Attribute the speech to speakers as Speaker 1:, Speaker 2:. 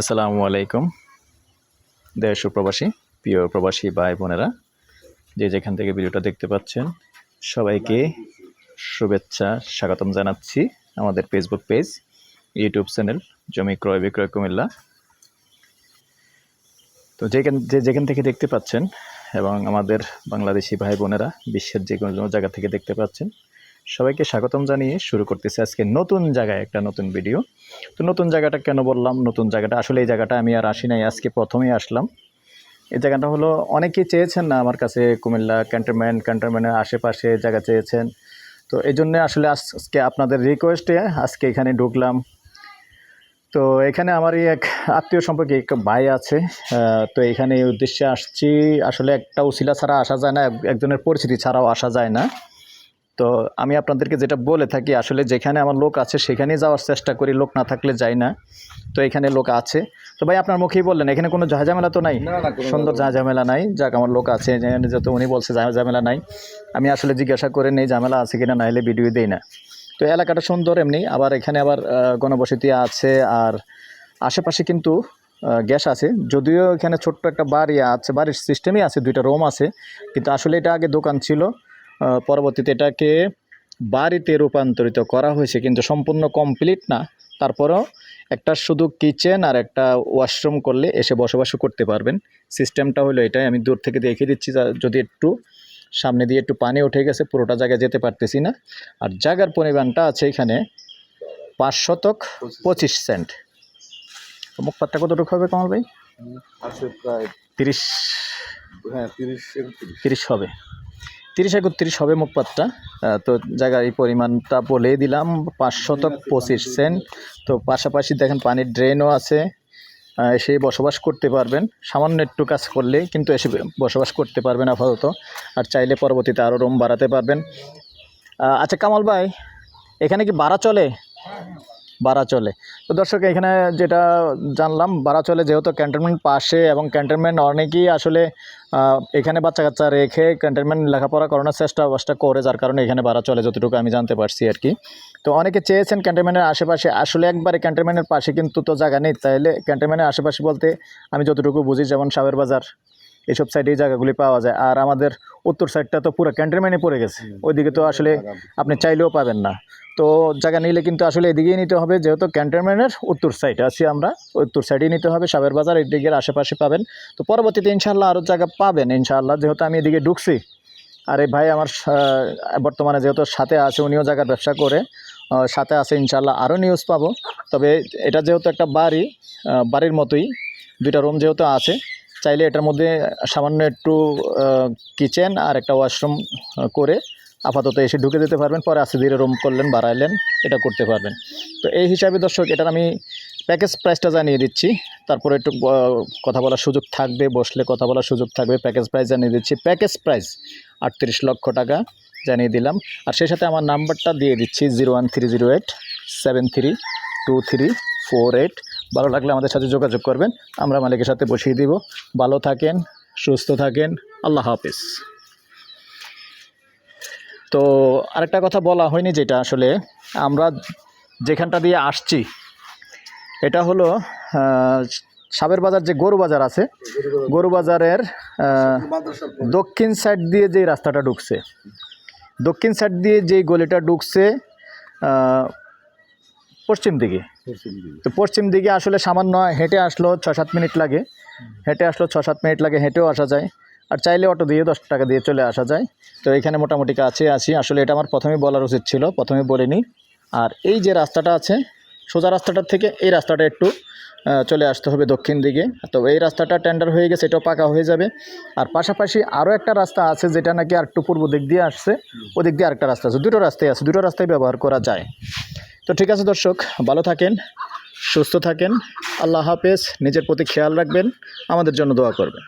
Speaker 1: আসসালামু আলাইকুম। ও প্রবাসী, প্রিয় প্রবাসী ভাই বোনেরা, যে যেখান থেকে ভিডিওটা দেখতে পাচ্ছেন, সবাইকে শুভেচ্ছা, স্বাগতম জানাচ্ছি আমাদের ফেসবুক পেজ ইউটিউব চ্যানেল জমি ক্রয় বিক্রয় কুমিল্লা। তো যেখান, যে যেখান থেকে দেখতে পাচ্ছেন এবং আমাদের বাংলাদেশি ভাই বোনেরা, বিশ্বের যে কোনো জায়গা থেকে দেখতে পাচ্ছেন সবাইকে স্বাগতম জানিয়ে শুরু করতেছি আজকে নতুন জায়গায় একটা নতুন ভিডিও তো নতুন জায়গাটা কেন বললাম? নতুন জায়গাটা, আসলে এই জায়গাটা আমি আর আসি নাই, আজকে প্রথমেই আসলাম। এই জায়গাটা হলো, অনেকেই চেয়েছেন না আমার কাছে কুমিল্লা ক্যান্টনমেন্ট ক্যান্টনমেন্টের আশেপাশে জায়গা চেয়েছেন। তো এই জন্যে আসলে আজকে আপনাদের রিকোয়েস্টে আজকে এখানে ঢুকলাম। তো এখানে আমারই এক আত্মীয় সম্পর্কে এক ভাই আছে। তো এখানে এই উদ্দেশ্যে আসছি। আসলে একটা উসিলা ছাড়া আসা যায় না একজনের পরিচিতি ছাড়াও আসা যায় না। তো আমি আপনাদেরকে যেটা বলে থাকি আসলে যেখানে আমার লোক আছে সেখানেই যাওয়ার চেষ্টা করি লোক না থাকলে যাই না। তো এখানে লোক আছে। তো ভাই আপনার মুখেই বললেন এখানে কোনো ঝামেলা তো নাই? সুন্দর ঝামেলা নাই। যাক আমার লোক আছে যত উনি বলছে ঝামেলা নাই। আমি আসলে জিজ্ঞাসা করে নেই ঝামেলা আছে কিনা না হলে ভিডিও দেই না। তো এলাকাটা সুন্দর এমনি আবার এখানে আবার গণবসতি আছে আর আশেপাশে কিন্তু গ্যাস আছে। যদিও এখানে ছোট্ট একটা বাড়ি আছে বাড়ির সিস্টেমই আছে দুইটা রুম আছে। কিন্তু আসলে এটা আগে দোকান ছিল। পরবর্তীতে এটাকে বাড়িতে রূপান্তরিত করা হয়েছে কিন্তু সম্পূর্ণ কমপ্লিট না। তারপরও একটা শুধু কিচেন আর একটা ওয়াশরুম করলে এসে বসবাসও করতে পারবেন। সিস্টেমটা হলো এটাই আমি দূর থেকে দেখিয়ে দিচ্ছি যদি একটু সামনে দিয়ে একটু পানি উঠে গেছে পুরোটা জায়গায় যেতে পারতেছি না। আর জায়গার পরিমাণটা আছে এখানে পাঁচ শতক পঁচিশ সেন্ট। মুখপাতটা কতটুকু হবে কমল ভাই?
Speaker 2: আছে প্রায়
Speaker 1: তিরিশ।
Speaker 2: হ্যাঁ তিরিশ
Speaker 1: তিরিশ হবে। তিরিশ একত্রিশ হবে মুখপাতটা তো জায়গার এই পরিমাণটা বলেই দিলাম পাঁচ শতক পঁচিশ সেন্ট। তো পাশাপাশি দেখেন পানির ড্রেনও আছে। এসে বসবাস করতে পারবেন। সামান্য একটু কাজ করলে কিন্তু এসে বসবাস করতে পারবেন আপাতত। আর চাইলে পরবর্তীতে আরও রুম বাড়াতে পারবেন। আচ্ছা কামাল ভাই, এখানে কি ভাড়া চলে? ভাড়া চলে। তো দর্শক এখানে যেটা জানলাম ভাড়া চলে যেহেতু ক্যান্টনমেন্ট পাশে এবং ক্যান্টনমেন্ট অনেকেই আসলে এখানে বাচ্চা কাচ্চা রেখে ক্যান্টনমেন্ট লেখাপড়া করানোর চেষ্টা বাসটা করে যার কারণে এখানে ভাড়া চলে যতটুকু আমি জানতে পারছি আর কি। তো অনেকে চেয়েছেন ক্যান্টনমেন্টের আশেপাশে আসলে একবারে ক্যান্টনমেন্টের পাশে কিন্তু তো জায়গা নেই। তাইলে ক্যান্টনমেন্টের আশেপাশে বলতে আমি যতটুকু বুঝি যেমন সাবের বাজার এইসব সাইডে এই জায়গাগুলি পাওয়া যায়। আর আমাদের উত্তর সাইডটা তো পুরো ক্যান্টনমেন্টে পড়ে গেছে। ওইদিকে তো আসলে আপনি চাইলেও পাবেন না। তো জায়গা নিলে কিন্তু আসলে এদিকেই নিতে হবে, যেহেতু ক্যান্টনমেন্টের উত্তর সাইডে আছি আমরা উত্তর সাইডেই নিতে হবে, সাবের বাজার এদিকের আশেপাশে পাবেন। তো পরবর্তীতে ইনশাল্লাহ আরও জায়গা পাবেন ইনশাল্লাহ যেহেতু আমি এদিকে ঢুকছি, আর এই ভাই আমার বর্তমানে যেহেতু সাথে আছে, উনিও জায়গার ব্যবসা করে সাথে আছে ইনশাল্লাহ আরও নিউজ পাবো। তবে এটা যেহেতু একটা বাড়ি বাড়ির মতোই, দুইটা রুম যেহেতু আছে, চাইলে এটার মধ্যে সামান্য একটু কিচেন আর একটা ওয়াশরুম করে আপাতত এসে ঢুকে যেতে পারবেন, পরে আস্তে ধীরে রুম করলেন, বাড়াইলেন, এটা করতে পারবেন। তো এই হিসাবে দর্শক, এটার আমি প্যাকেজ প্রাইসটা জানিয়ে দিচ্ছি। তারপরে একটু কথা বলার সুযোগ থাকবে, বসলে কথা বলার সুযোগ থাকবে প্যাকেজ প্রাইস জানিয়ে দিচ্ছি। প্যাকেজ প্রাইস আটত্রিশ লক্ষ টাকা জানিয়ে দিলাম। আর সেই সাথে আমার নাম্বারটা দিয়ে দিচ্ছি, zero one three zero eight seven three two three four eight. ভালো লাগলে আমাদের সাথে যোগাযোগ করবেন, আমরা মালিকের সাথে বসিয়ে দিব। ভালো থাকেন, সুস্থ থাকেন, আল্লাহ হাফিজ। তো আরেকটা কথা বলা হয়নি যেটা আসলে আমরা যেখানটা দিয়ে আসছি এটা হলো সাবের বাজার যে গরু বাজার আছে গরু বাজারের দক্ষিণ সাইড দিয়ে যে রাস্তাটা ঢুকছে দক্ষিণ সাইড দিয়ে যে গলিটা ঢুকছে আহ, পশ্চিম দিকে।
Speaker 2: পশ্চিম দিকে।
Speaker 1: তো পশ্চিম দিকে আসলে সামান্য হেঁটে আসলো ছ সাত মিনিট লাগে হেঁটে আসলো ছ সাত মিনিট লাগে হেঁটেও আসা যায়। আর চাইলে অটো দিয়ে দশ টাকা দিয়ে চলে আসা যায়। তো এখানে মোটামুটি কাছে আছি। আসলে এটা আমার প্রথমে বলার উচিত ছিল, প্রথমে বলিনি আর এই যে রাস্তাটা আছে, সোজা রাস্তাটার থেকে এই রাস্তাটা একটু চলে আসতে হবে দক্ষিণ দিকে। তো এই রাস্তাটা টেন্ডার হয়ে গেছে, এটাও পাকা হয়ে যাবে। আর পাশাপাশি আরও একটা রাস্তা আছে, যেটা নাকি আর একটু পূর্ব দিক দিয়ে আসছে, ওদিক দিয়ে আরেকটা রাস্তা আছে। দুটো রাস্তায় আছে, দুটো রাস্তায় ব্যবহার করা যায়। তো ঠিক আছে দর্শক, ভালো থাকেন, সুস্থ থাকেন। আল্লাহ হাফেজ, নিজের প্রতি খেয়াল রাখবেন, আমাদের জন্য দোয়া করবেন।